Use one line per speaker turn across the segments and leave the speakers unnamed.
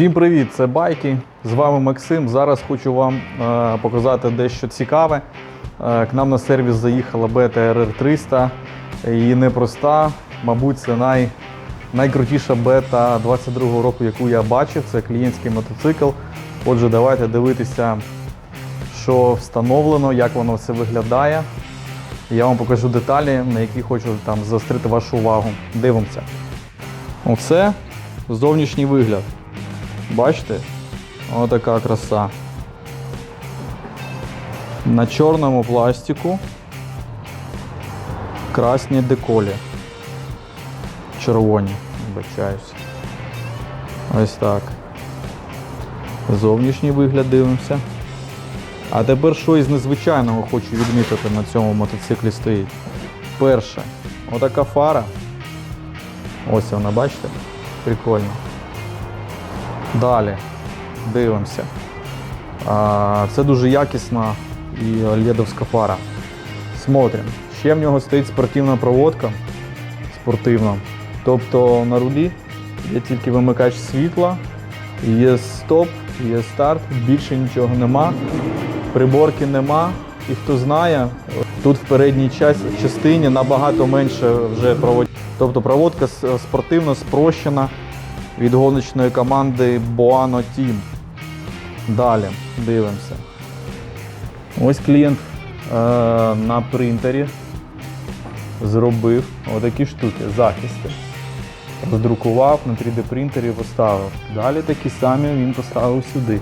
Всім привіт! Це байки. З вами Максим. Зараз хочу вам е, показати дещо цікаве. Е, к нам на сервіс заїхала бета RR300 і непроста. Мабуть, це най, найкрутіша бета 22-го року, яку я бачив. Це клієнтський мотоцикл. Отже, давайте дивитися, що встановлено, як воно все виглядає. Я вам покажу деталі, на які хочу там заострити вашу увагу. Дивимося. Оце зовнішній вигляд. Бачите? Отака краса. На чорному пластику красні деколі. Червоні, вибачаюсь. Ось так. Зовнішній вигляд дивимося. А тепер що із незвичайного хочу відмітити на цьому мотоциклі стоїть. Перше, отака фара. Ось вона, бачите? Прикольно. Далі дивимося. Це дуже якісна і ледовська фара. Смотрим. Ще в нього стоїть спортивна проводка. Спортивна. Тобто на рулі є тільки вимикач світла, є стоп, є старт, більше нічого нема. Приборки нема. І хто знає, тут в передній частині набагато менше вже проводять. Тобто проводка спортивно спрощена від гоночної команди Boano Team. Далі дивимося. Ось клієнт е, на принтері зробив отакі штуки, захисти. Роздрукував на 3D принтері поставив. Далі такі самі він поставив сюди.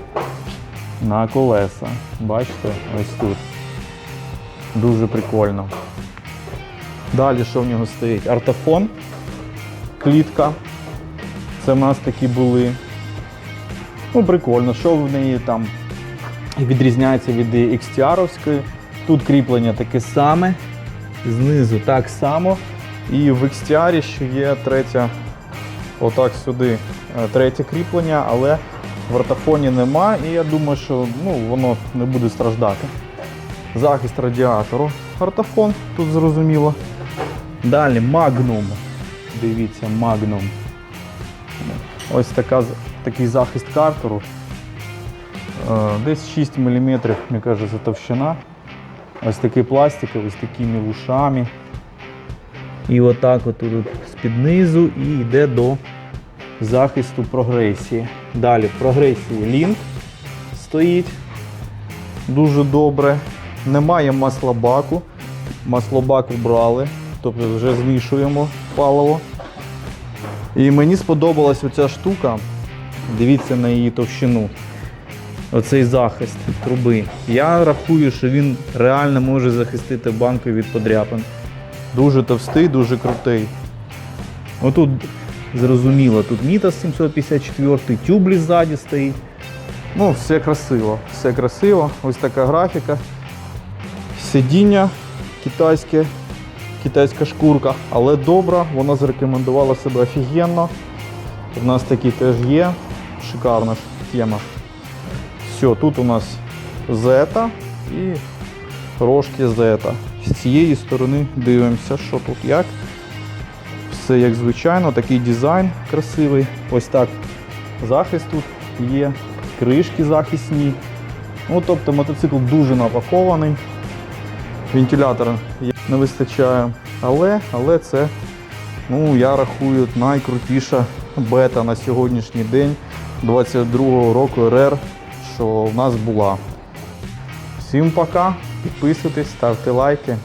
На колеса. Бачите, ось тут. Дуже прикольно. Далі що в нього стоїть? Артофон, клітка. Це в нас такі були. Ну, прикольно, що в неї там відрізняється від XTR-овської. Тут кріплення таке саме, знизу так само. І в XTR ще є третя, отак сюди, е, третє кріплення, але в ортофоні нема, і я думаю, що ну, воно не буде страждати. Захист радіатору. Ортофон, тут зрозуміло. Далі Magnum. Дивіться, Magnum. Ось така, такий захист картеру. Е, Десь 6 мм, мені кажеться, товщина. Ось такий пластиковий з такими вушами. І отак от тут з-під низу і йде до захисту прогресії. Далі в прогресії лінк стоїть. Дуже добре. Немає маслобаку. Маслобак вбрали, тобто вже змішуємо паливо. І мені сподобалась оця штука. Дивіться на її товщину. Оцей захист труби. Я рахую, що він реально може захистити банку від подряпин. Дуже товстий, дуже крутий. Отут зрозуміло, тут Мітас 754, тюблі ззаді стоїть. Ну, все красиво, все красиво. Ось така графіка. Сидіння китайське, китайська шкурка, але добра, вона зарекомендувала себе офігенно. У нас такі теж є. Шикарна тема. Все, тут у нас зета і рожки зета. З цієї сторони дивимося, що тут як. Все як звичайно, такий дизайн красивий. Ось так захист тут є, кришки захисні. Ну, тобто мотоцикл дуже напакований. Вентилятора є- не вистачає. Але, але це, ну, я рахую, найкрутіша бета на сьогоднішній день 22-го року РР, що в нас була. Всім пока, підписуйтесь, ставте лайки.